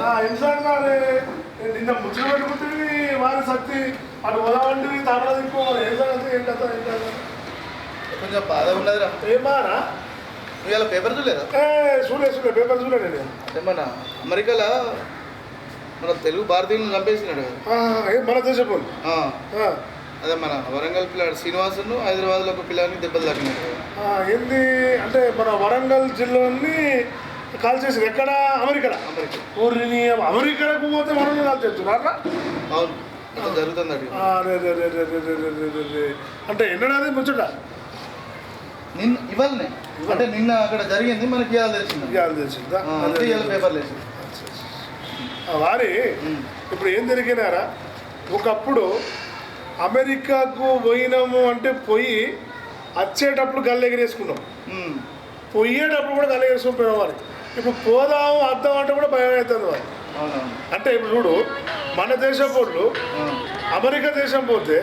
వారి నిన్న ముచ్చట పెట్టుకుంటుంది వారి శక్తి అటు ఉదాహరణి తామర దిక్కు ఏం సంగతి ఏం కథ ఏం కథ? కొంచెం బాధ ఉన్నదిరా. ఏమారా ఇలా పేపర్ చూడలేదా? ఏ చూడే చూడే పేపర్ చూడే నేను. అంటే మన అమెరికాలో మన తెలుగు భారతీయులను చంపేసినాడు. మన దేశపు అదే మన వరంగల్ పిల్లాడు శ్రీనివాసును హైదరాబాద్లో ఒక పిల్లాడిని దెబ్బలు తాకినాడు ఏంది? అంటే మన వరంగల్ జిల్లాని కాల్ చేసింది. ఎక్కడ? అమెరికాలో అమెరికా. ఊరిని అమెరికాకు పోతే మనం కాల్ చేస్తున్నారా అవును. జరుగుతుంది అంటే ఎన్నడాది ముచ్చట? నిన్న ఇవాళనే. అంటే నిన్న అక్కడ జరిగింది. మనకి ఇవాళ తెలిసింది. ఇవాళ తెలిసిందా? ఇవాళ పేపర్లు వేసి ఆ వారి ఇప్పుడు ఏం జరిగినారా? ఒకప్పుడు అమెరికాకు పోయినాము అంటే పోయి వచ్చేటప్పుడు గల్లు ఎగిరేసుకున్నాం పోయేటప్పుడు కూడా గల్లు ఎగరేసుకుని పోయినాం వారి ఇప్పుడు పోదాము అర్థం అంటే కూడా భయం అవుతుంది అంటే ఇప్పుడు చూడు మన దేశం వాళ్ళు ఆ, అమెరికా దేశం పోతే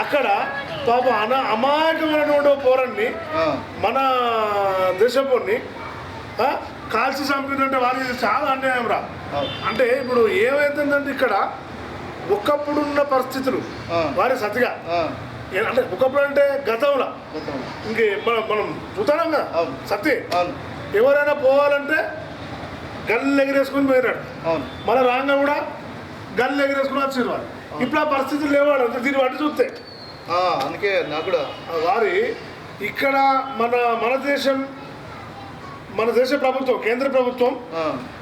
అక్కడ పాప అన అమాయకమైనటువంటి పోరాన్ని మన దేశపోని కాల్చి చంపినంటే వారికి చాలా అన్యాయం రా. అంటే ఇప్పుడు ఏమైతుందంటే ఇక్కడ ఒకప్పుడున్న పరిస్థితులు. వారి సతిగా. అంటే ఒకప్పుడు అంటే గతంలో. ఇంకే మనం మనం చూస్తున్నాం కదా అవును. ఎవరైనా పోవాలంటే గల్లు ఎగిరేసుకుని పోయినాడు. అవును. మన రాంగ కూడా గల్లు ఎగిరేసుకుని వచ్చారు వాళ్ళు. ఇప్పుడు ఆ పరిస్థితులు లేవాడు అంటే దీన్ని బట్టి చూస్తే. అందుకే నాకు కూడా. వారి ఇక్కడ మన మన దేశం మన దేశ ప్రభుత్వం కేంద్ర ప్రభుత్వం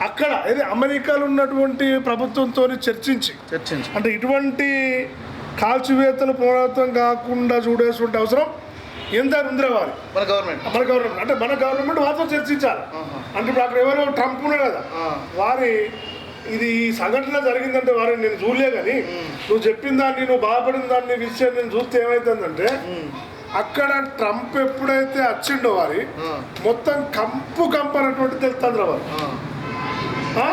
అక్కడ ఏది అమెరికాలో ఉన్నటువంటి ప్రభుత్వంతో చర్చించి చర్చించు. అంటే ఇటువంటి కాల్చివేతలు పునరావృతం కాకుండా చూడేటువంటి అవసరం ఎంత ఉందిరా వారి? మన గవర్నమెంట్. మన గవర్నమెంట్. అంటే మన గవర్నమెంట్ వారితో చర్చించాలి. అంటే ఇప్పుడు అక్కడ ఎవరో ట్రంప్ ఉన్నాడు కదా వారి ఇది ఈ సంఘటన జరిగిందంటే వారి నేను చూడలే కానీ నువ్వు చెప్పిన దాన్ని నువ్వు బాధపడిన దాన్ని విషయం నేను చూస్తే ఏమైతుందంటే అక్కడ ట్రంప్ ఎప్పుడైతే వచ్చిండో వారి మొత్తం కంపు కంపు అన్నటువంటి తెలుస్తుంది వారు? ఆ,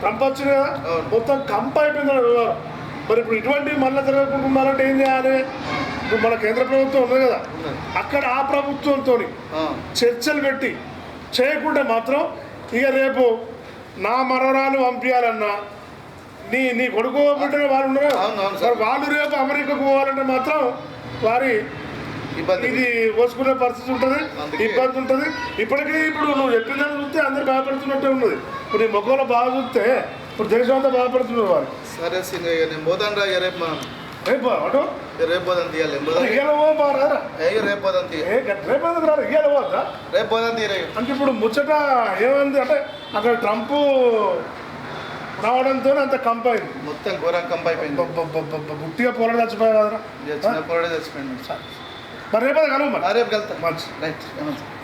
ట్రంప్ వచ్చింది కదా. మొత్తం కంపు అయిపోయింది వ్యవహారం మరి ఇప్పుడు ఇటువంటి మళ్ళీ జరగకుండా ఉండాలంటే ఏం చేయాలి ఇప్పుడు మన కేంద్ర ప్రభుత్వం ఉంది కదా. అక్కడ ఆ ప్రభుత్వంతో చర్చలు పెట్టి చేయకుంటే మాత్రం ఇక రేపు నా మనవరాలు పంపించాలన్నా నీ నీ కొడుకు వాళ్ళు ఉన్నారు. వాళ్ళు రేపు అమెరికాకు పోవాలంటే మాత్రం వారి ఇది పోసుకునే పరిస్థితి ఉంటుంది ఇబ్బంది ఉంటుంది. ఇప్పటికీ ఇప్పుడు నువ్వు చెప్పిందని చూస్తే అందరు భయపడుతున్నట్టే ఉన్నది. ఇప్పుడు నీ ముఖంలో బాగా చూస్తే ఇప్పుడు దేశం అంతా బాధపడుతున్నారు వారు. సరే సింగ్ ఇక నేను పోతాను రా రేపు మనం. రేపు అటు? రేపు పోదాం తీయాలి ఇయ్యాల బాగా రేపు పోదాం రేపు ఇయ్యాల రేపు పోదాం తీయరా ఇక. అంటే ఇప్పుడు ముచ్చట ఏమైంది? అంటే అక్కడ ట్రంప్ రావడంతో అంత కంప్ అయింది. మొత్తం ఘోరం కంప అయిపోయింది. గుట్టిగా పోరాడు చచ్చిపోయా కదరా చిన్న పోరాడే చచ్చిపోయింది మరి రేపు కలువు మరి? రేపు వెళ్తా మంచి. రైట్